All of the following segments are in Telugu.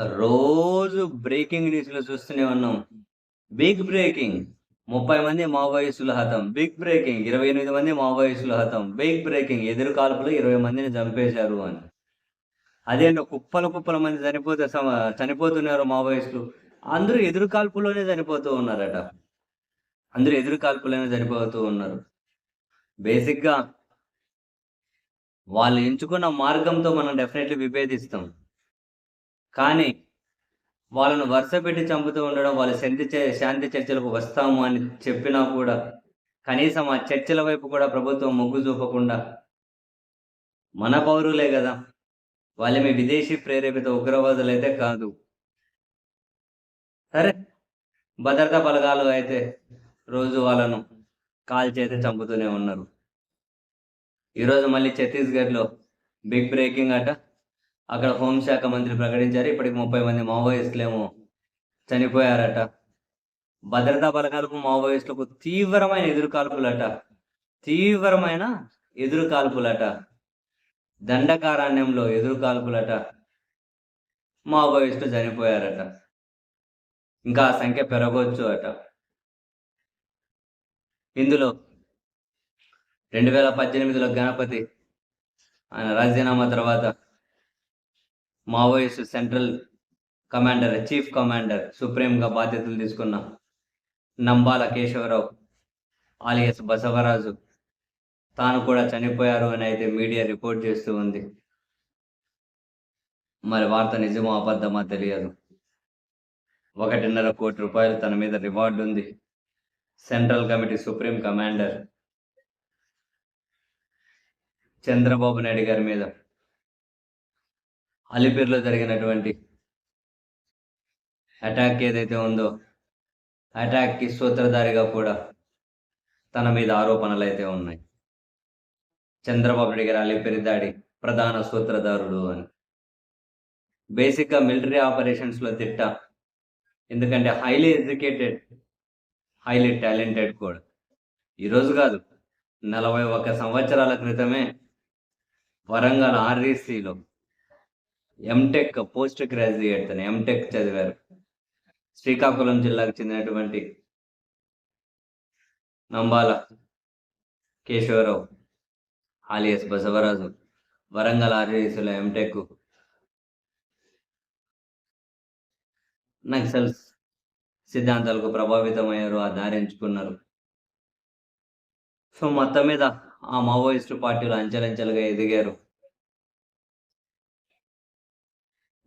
రోజు బ్రేకింగ్ న్యూస్‌లో చూస్తూనే ఉన్నాం. బిగ్ బ్రేకింగ్ 30 మంది మావోయిస్టులు హతం. బిగ్ బ్రేకింగ్ 28 మంది మావోయిస్టులు హతం. బిగ్ బ్రేకింగ్ ఎదురు కాల్పులో 20 మందిని చంపేశారు అని. అదేంటో కుప్పలు కుప్పల మంది చనిపోతే చనిపోతున్నారు మావోయిస్టులు. అందరూ ఎదురు కాల్పులోనే చనిపోతూ ఉన్నారట. అందరూ ఎదురు కాల్పులోనే చనిపోతూ ఉన్నారు. బేసిక్‌గా వాళ్ళు ఎంచుకున్న మార్గంతో మనం డెఫినెట్‌లీ విభేదిస్తాం. కానీ వాళ్ళను వరుస పెట్టి చంపుతూ ఉండడం, వాళ్ళు శాంతి శాంతి చర్చలకు వస్తాము అని చెప్పినా కూడా, కనీసం ఆ చర్చల వైపు కూడా ప్రభుత్వం మొగ్గు చూపకుండా మన పౌరులే గదా! వాళ్ళేమి విదేశీ ప్రేరేపిత ఉగ్రవాదులు అయితే కాదు. సరే. భద్రతా బలగాలు అయితే రోజు వాళ్ళను కాల్చైతే చంపుతూనే ఉన్నారు. ఈరోజు మళ్ళీ ఛత్తీస్‌గఢ్‌లో బిగ్ బ్రేకింగ్ అట. అక్కడ హోంశాఖ మంత్రి ప్రకటించారు. ఇప్పటికి 30 మంది మావోయిస్టులేమో చనిపోయారట. భద్రతా బలగాలకు, మావోయిస్టులకు తీవ్రమైన ఎదురు కాల్పులట. తీవ్రమైన ఎదురు కాల్పులట. దండకారణ్యంలో ఎదురు కాల్పులట. మావోయిస్టులు చనిపోయారట. ఇంకా ఆ సంఖ్య పెరగవచ్చు అట. ఇందులో 2018లో గణపతి ఆయన రాజీనామా తర్వాత Maoist central commander, chief commander, సుప్రీంగా బాధ్యతలు తీసుకున్న నంబాల కేశవరావు ఆలియస్ బసవరాజు తాను కూడా చనిపోయారు అని అయితే మీడియా రిపోర్ట్ చేస్తూ ఉంది. మరి వార్త నిజమో అబద్ధమా తెలియదు. 1.5 కోటి రూపాయలు తన మీద రివార్డ్ ఉంది. Central committee supreme commander Chandrababu Naidu గారి మీద అలిపిరిలో జరిగినటువంటి అటాక్ ఏదైతే ఉందో, అటాక్‌కి సూత్రధారిగా కూడా తన మీద ఆరోపణలు అయితే ఉన్నాయి. చంద్రబాబు నాయుడు అలిపిరి దాడి ప్రధాన సూత్రధారుడు అని. బేసిక్‌గా మిలిటరీ ఆపరేషన్స్‌లో తిట్ట. ఎందుకంటే హైలీ ఎడ్యుకేటెడ్, హైలీ టాలెంటెడ్ కూడా. ఈరోజు కాదు. 41 సంవత్సరాల క్రితమే వరంగల్ ఆర్‌ఈసీలో ఎంటెక్ పోస్ట్ గ్రాడ్యుయేట్ తను ఎంటెక్ చదివారు. శ్రీకాకుళం జిల్లాకు చెందినటువంటి నంబాల కేశవరావు ఆలియస్ బసవరాజు వరంగల్ ఆర్యసుల ఎంటెక్ నక్సల్స్ సిద్ధాంతాలకు ప్రభావితమయ్యారు. ఆ దారి ఎంచుకున్నారు. సో, మొత్తం మీద ఆ మావోయిస్టు పార్టీలు అంచెలంచెలుగా ఎదిగారు.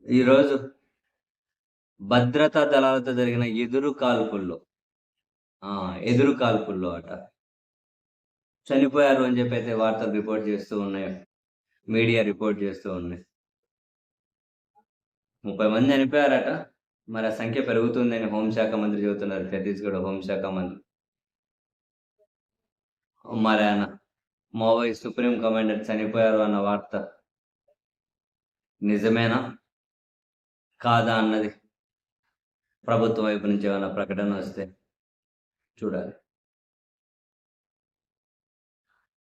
ఈరోజు భద్రతా దళాలతో జరిగిన ఎదురు కాల్పుల్లో ఆ! ఎదురు కాల్పుల్లో అట. చనిపోయారు అని చెప్పి అయితే వార్తలు రిపోర్ట్ చేస్తూ ఉన్నాయి. మీడియా రిపోర్ట్ చేస్తూ ఉన్నాయి. 30 మంది చనిపోయారట. మరి ఆ సంఖ్య పెరుగుతుందని హోంశాఖ మంత్రి చెబుతున్నారు. ఛత్తీస్‌గఢ్ హోంశాఖ మంత్రి. మరి ఆయన మావోయిస్ట్ సుప్రీం కమాండర్ చనిపోయారు అన్న వార్త నిజమేనా? కాదా అన్నది ప్రభుత్వం వైపు నుంచి ఏమైనా ప్రకటన వస్తే చూడాలి.